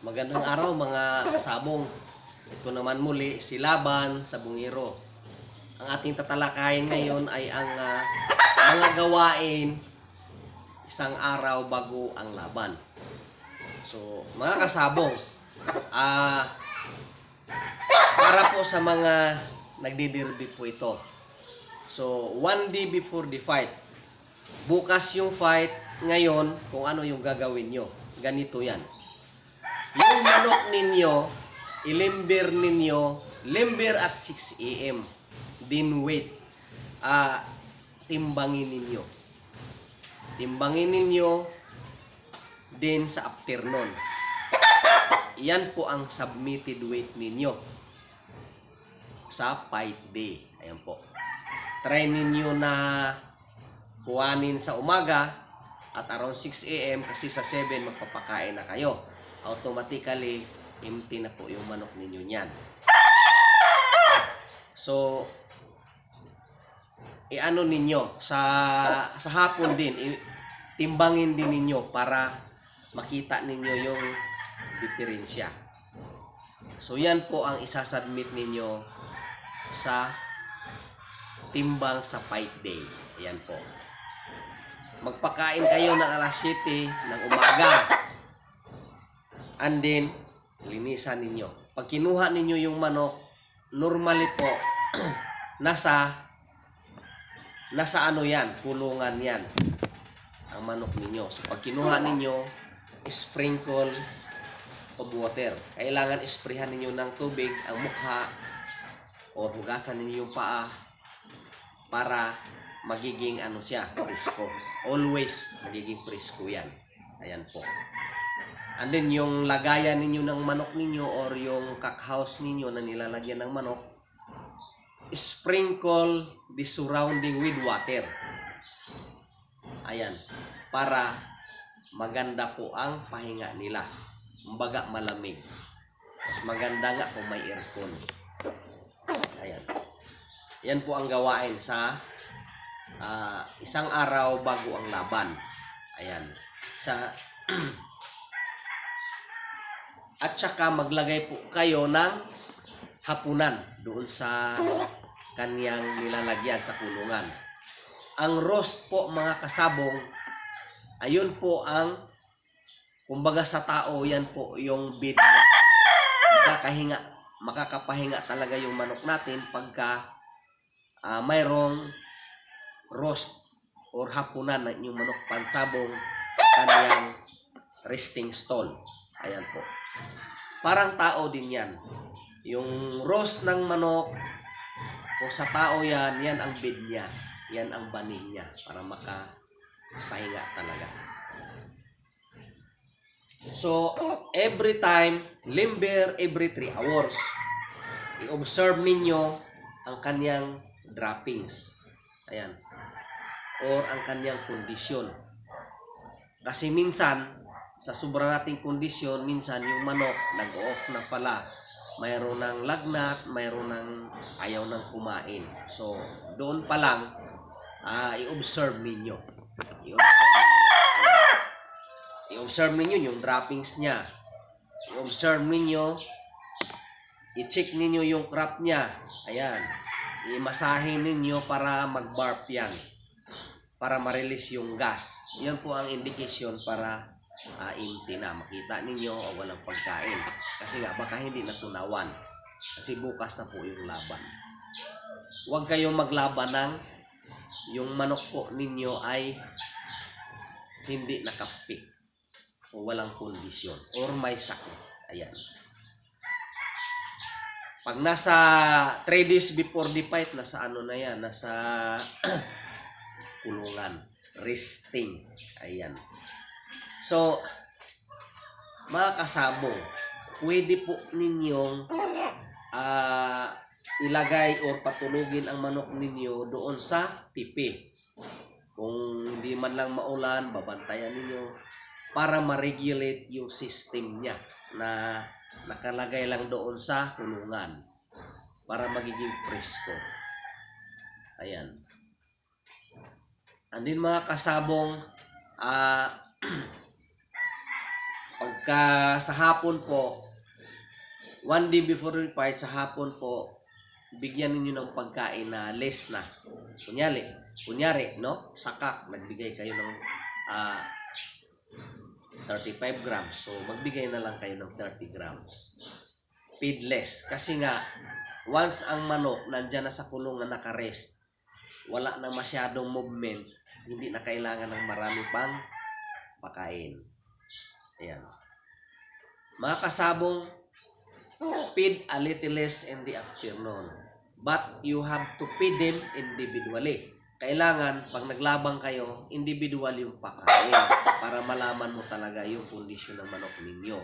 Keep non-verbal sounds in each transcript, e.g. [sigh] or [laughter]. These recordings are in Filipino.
Magandang araw mga kasabong. Ito naman muli si Laban sa Bungiro. Ang ating tatalakayin ngayon ay ang ah, mga gawain isang araw bago ang laban. So, mga kasabong, ah para po sa mga nagdidirby po ito. So, one day before the fight, bukas yung fight, ngayon, kung ano yung gagawin nyo. Ganito yan. Yung manok ninyo, ilimber ninyo, limber at 6 a.m. Din wait. Ah, timbangin ninyo. Timbangin ninyo din sa afternoon. Yan po ang submitted weight ninyo sa fight day. Ayan po. Try ninyo na kuhanin sa umaga at around 6 a.m. kasi sa 7 magpapakain na kayo. Automatically, empty na po yung manok ninyo niyan. So, i-ano ninyo sa sa hapon din timbangin din ninyo para makita ninyo yung diferensya. So yan po ang isasubmit ninyo sa timbang sa fight day. Ayan po. Magpakain kayo ng alas 7 ng umaga. And then, linisan ninyo. Pag kinuha ninyo yung manok, normally po, [clears throat] nasa, nasa ano yan, kulungan yan, ang manok ninyo. So, pag kinuha ninyo, sprinkle of water. Kailangan isprehan ninyo ng tubig ang mukha o hugasan ninyo yung paa para magiging ano siya, presko. Always magiging presko yan. Ayan po. And then yung lagayan ninyo ng manok ninyo or yung cockhouse ninyo na nilalagyan ng manok, sprinkle the surrounding with water. Ayan. Para maganda po ang pahinga nila. Kumbaga malamig. Mas maganda nga kung may aircon. Ayan. Yan po ang gawain sa ah, isang araw bago ang laban. Ayan. Sa [clears throat] At saka maglagay po kayo ng hapunan doon sa kanyang nilalagyan sa kulungan. Ang roast po mga kasabong, ayun po ang kumbaga sa tao yan po yung bid niya. Makakahinga, makakapahinga talaga yung manok natin pagka ah, mayroong roast or hapunan na yung manok pansabong sa kanyang resting stall. Ayan po. Parang tao din yan. Yung roast ng manok, kung sa tao yan, yan ang bid niya. Yan ang banig niya para makapahinga talaga. So, every time, limber every 3 hours. I-observe ninyo ang kanyang droppings. Ayan. Or ang kanyang kondisyon. Kasi minsan, sa sobra nating kondisyon, minsan yung manok nag-off na pala. Mayroon ng lagnat, mayroon ng ayaw ng kumain. So, doon pa lang, ah, i-observe ninyo. I-observe ninyo. Yung droppings niya. I-observe ninyo, i-check ninyo yung crop niya. Ayan. I-masahe ninyo para mag-barf yan. Para ma-release yung gas. Yan po ang indication para uh, empty. Makita ninyo o walang pagkain. Kasi nga, baka hindi natunawan. Kasi bukas na po yung laban. Huwag kayong maglaban ng yung manok po ninyo ay hindi nakapik o walang kondisyon or may sakit. Ayan. Pag nasa 3 days before the fight, nasa ano na yan, nasa [clears throat] kulungan, resting. Ayan. So, mga kasabong, pwede po ninyong ah, ilagay or patulugin ang manok ninyo doon sa pipi. Kung hindi man lang maulan, babantayan ninyo para ma-regulate yung system niya na nakalagay lang doon sa kulungan para magiging presko. Ayan. And then mga kasabong, ah [clears throat] pagka sa hapon po, one day before we fight, sa hapon po, bigyan ninyo ng pagkain na less na. Kunyari, kunyari, no? Sakak, nagbigay kayo ng ah 35 grams. So, magbigay na lang kayo ng 30 grams. Feed less. Kasi nga, once ang manok nandyan na sa kulong na nakarest, wala na masyadong movement, hindi na kailangan ng marami pang pakain. Ayan. Mga kasabong, feed a little less in the afternoon. But you have to feed them individually. Kailangan, pag naglabang kayo, individual yung pakain para malaman mo talaga yung kondisyon ng manok ninyo.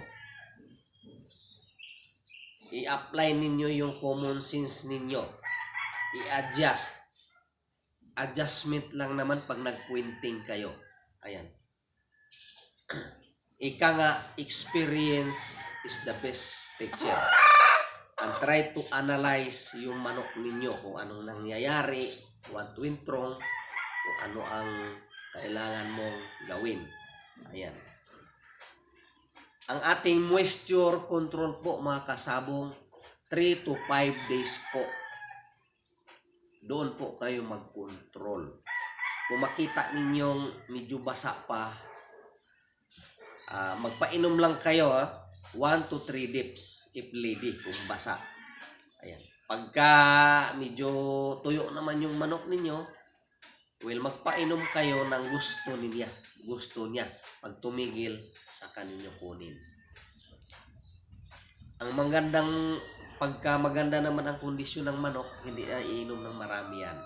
I-apply ninyo yung common sense ninyo. I-adjust. Adjustment lang naman pag nag-quinting kayo. Ayan. [clears throat] Ika nga, experience is the best teacher. And try to analyze yung manok ninyo kung anong nangyayari, what went wrong, kung ano ang kailangan mong gawin. Ayan. Ang ating moisture control po mga kasabong 3 to 5 days po. Doon po kayo mag-control. Kung makita ninyong medyo basa pa, ah, magpainom lang kayo ha. 1 to 3 dips if lady kung basa. Ayan. Pagka medyo tuyo naman yung manok ninyo, well, magpainom kayo ng gusto niya. Gusto niya. Pag tumigil, saka ninyo kunin. Ang magandang, pagka maganda naman ang kondisyon ng manok, hindi na iinom ng marami yan.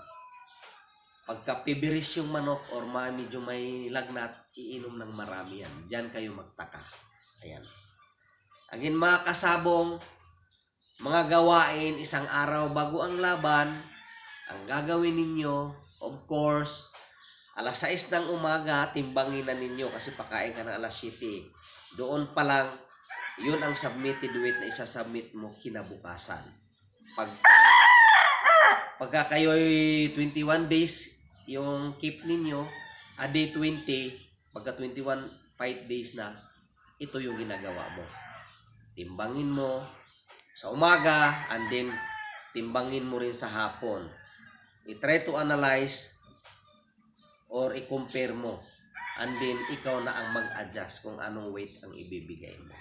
Pagka pibiris yung manok or ma, medyo may lagnat, iinom ng marami yan. Diyan kayo magtaka. Ayan. Again, mga kasabong, mga gawain isang araw bago ang laban, ang gagawin ninyo, of course, alas 6 ng umaga, timbangin na ninyo kasi pakain ka ng alas 7. Doon pa lang, yun ang submitted weight na isasubmit mo kinabukasan. Pag pagka kayo 21 days yung keep ninyo, a day 20, pagka 21 5 days na, ito yung ginagawa mo. Timbangin mo sa umaga and then timbangin mo rin sa hapon. I-try to analyze or i-compare mo and then ikaw na ang mag-adjust kung anong weight ang ibibigay mo.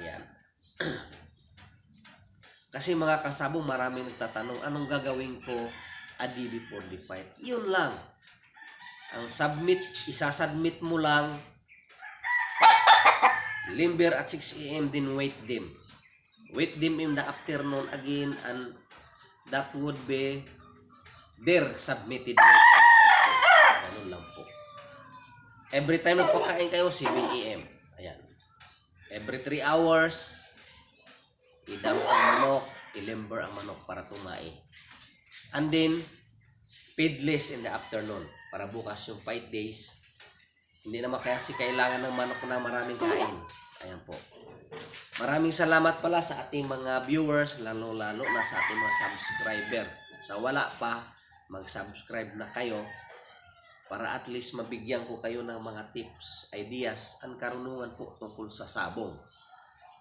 Ayan. [clears throat] Kasi mga kasabong marami nagtatanong, anong gagawin ko a day before the fight? Yun lang. Ang submit, isasubmit mo lang limber at 6 a.m. din wait them. Wait them in the afternoon again and that would be their submitted. Ganun lang po. Every time magpakain kayo, 7 a.m. Ayan. Every 3 hours, idamp ang manok, ilimber ang manok para tumai. And then, feedless in the afternoon para bukas yung 5 days. Hindi naman kaya si kailangan ng manok na maraming kain. Ayan po. Maraming salamat pala sa ating mga viewers, lalo-lalo na sa ating mga subscriber. Sa wala pa, mag-subscribe na kayo para at least mabigyan ko kayo ng mga tips, ideas, ang karunungan po tungkol sa sabong.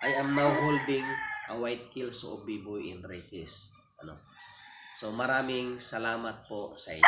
I am now holding a white kills of Biboy Enriquez. Ano? So maraming salamat po sa inyo.